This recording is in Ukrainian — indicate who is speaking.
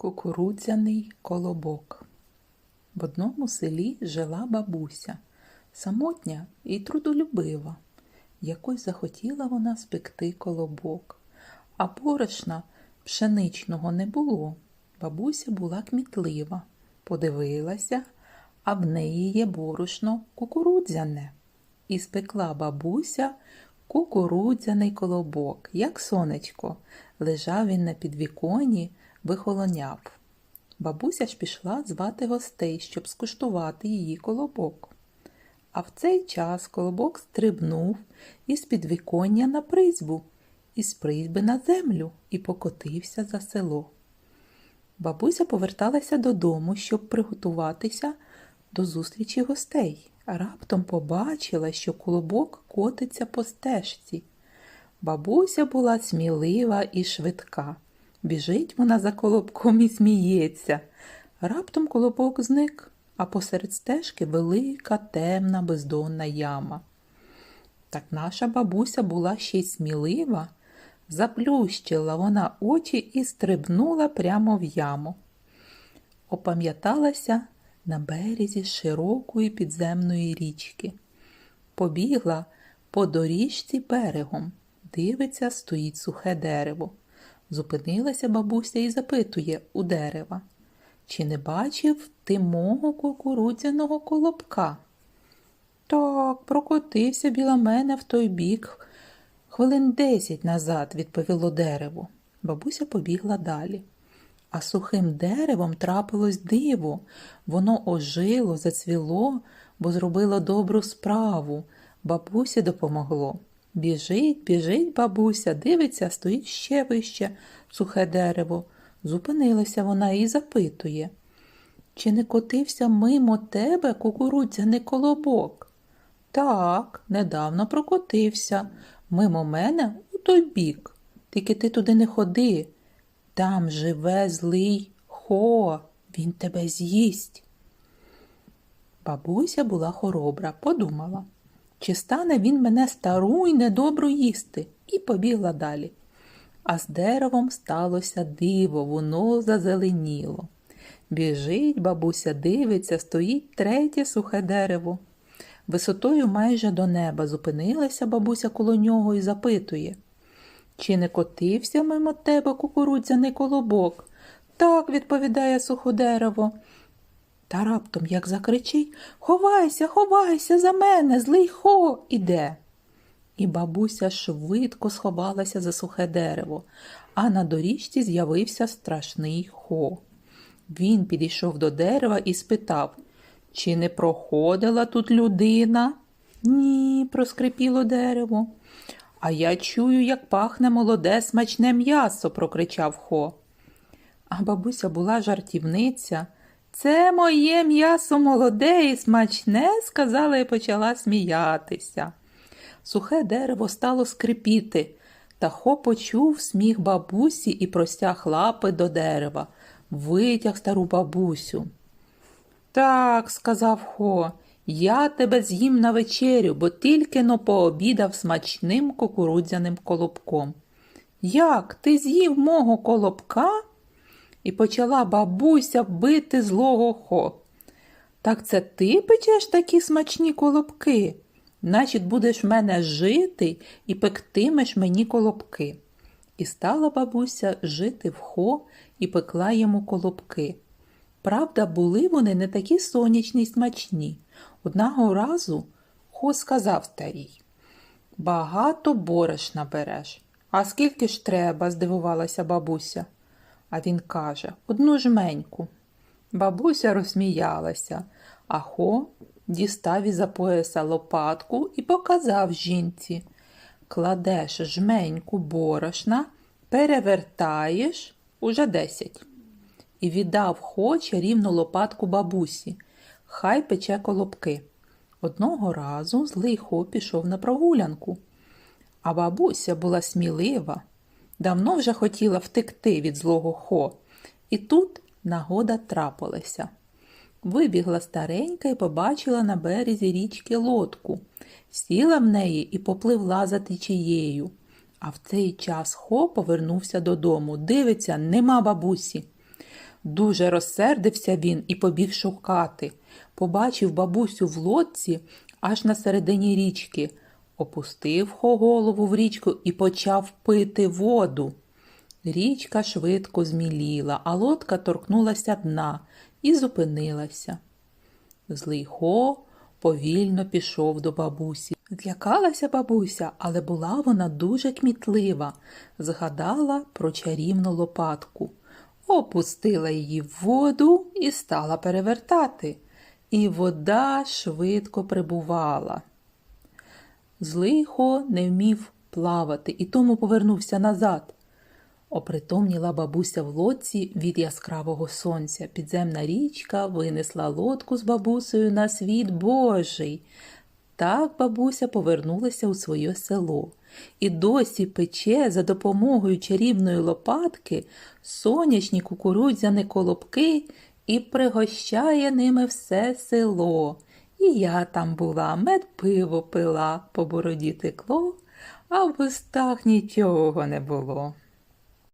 Speaker 1: Кукурудзяний колобок. В одному селі жила бабуся, самотня і трудолюбива. Якось захотіла вона спекти колобок, а борошна пшеничного не було. Бабуся була кмітлива, подивилася, а в неї є борошно кукурудзяне. І спекла бабуся кукурудзяний колобок, як сонечко. Лежав він на підвіконі, вихолоняв. Бабуся ж пішла звати гостей, щоб скуштувати її колобок. А в цей час колобок стрибнув із підвіконня на призьбу, із призьби на землю і покотився за село. Бабуся поверталася додому, щоб приготуватися до зустрічі гостей. Раптом побачила, що колобок котиться по стежці. Бабуся була смілива і швидка. Біжить вона за колобком і сміється. Раптом колобок зник, а посеред стежки велика, темна, бездонна яма. Так наша бабуся була ще й смілива, заплющила вона очі і стрибнула прямо в яму. Опам'яталася на березі широкої підземної річки. Побігла по доріжці берегом. Дивиться, стоїть сухе дерево. Зупинилася бабуся і запитує у дерева, чи не бачив ти мого кукурудзяного колобка? Так, прокотився біля мене в той бік. Хвилин десять назад, відповіло дерево. Бабуся побігла далі. А сухим деревом трапилось диво. Воно ожило, зацвіло, бо зробило добру справу. Бабусі допомогло. Біжить, біжить бабуся, дивиться, стоїть ще вище сухе дерево. Зупинилася вона і запитує, чи не котився мимо тебе кукурудзяний колобок? Так, недавно прокотився, мимо мене у той бік. Тільки ти туди не ходи. Там живе злий хо, він тебе з'їсть. Бабуся була хоробра, подумала, чи стане він мене стару й недобру їсти, і побігла далі. А з деревом сталося диво, воно зазеленіло. Біжить, бабуся дивиться, стоїть третє сухе дерево. Висотою майже до неба зупинилася бабуся коло нього і запитує чи не котився мимо тебе кукурудзяний колобок? Так, відповідає суходерево. Та раптом, як закричить Ховайся, ховайся за мене, злий хо іде. І бабуся швидко сховалася за сухе дерево, а на доріжці з'явився страшний хо. Він підійшов до дерева і спитав, чи не проходила тут людина? Ні, проскрипіло дерево. А я чую, як пахне молоде смачне м'ясо, прокричав Хо. А бабуся була жартівниця. Це моє м'ясо молоде і смачне, сказала і почала сміятися. Сухе дерево стало скрипіти, та Хо почув сміх бабусі і простяг лапи до дерева, витяг стару бабусю. Так, сказав Хо, я тебе з'їм на вечерю, бо тільки но пообідав смачним кукурудзяним колобком. Як ти з'їв мого колобка? І почала бабуся бити злого хо. Так це ти печеш такі смачні колобки? Значить, будеш в мене жити і пектимеш мені колобки. І стала бабуся жити в хо і пекла йому колобки. Правда, були вони не такі сонячні й смачні. Одного разу хо сказав старій. Багато борошна береш. А скільки ж треба? здивувалася бабуся. А він каже одну жменьку. Бабуся розсміялася, а хо дістав із за пояса лопатку і показав жінці. Кладеш жменьку борошна, перевертаєш уже десять. І віддав хо чарівну лопатку бабусі. Хай пече колобки. Одного разу злий хо пішов на прогулянку. А бабуся була смілива, давно вже хотіла втекти від злого хо. І тут нагода трапилася. Вибігла старенька і побачила на березі річки лодку, сіла в неї і попливла за течією. А в цей час хо повернувся додому. Дивиться, нема бабусі. Дуже розсердився він і побіг шукати. Побачив бабусю в лодці аж на середині річки. Опустив голову в річку і почав пити воду. Річка швидко зміліла, а лодка торкнулася дна і зупинилася. Злий хо повільно пішов до бабусі. Злякалася бабуся, але була вона дуже кмітлива. Згадала про чарівну лопатку, опустила її в воду і стала перевертати. І вода швидко прибувала. Злий хо не вмів плавати і тому повернувся назад. Опритомніла бабуся в лодці від яскравого сонця. Підземна річка винесла лодку з бабусею на світ Божий. Так бабуся повернулася у своє село і досі пече за допомогою чарівної лопатки сонячні кукурудзяні колобки і пригощає ними все село. І я там була, мед пиво пила, по бороді текло, а в устах нічого не було.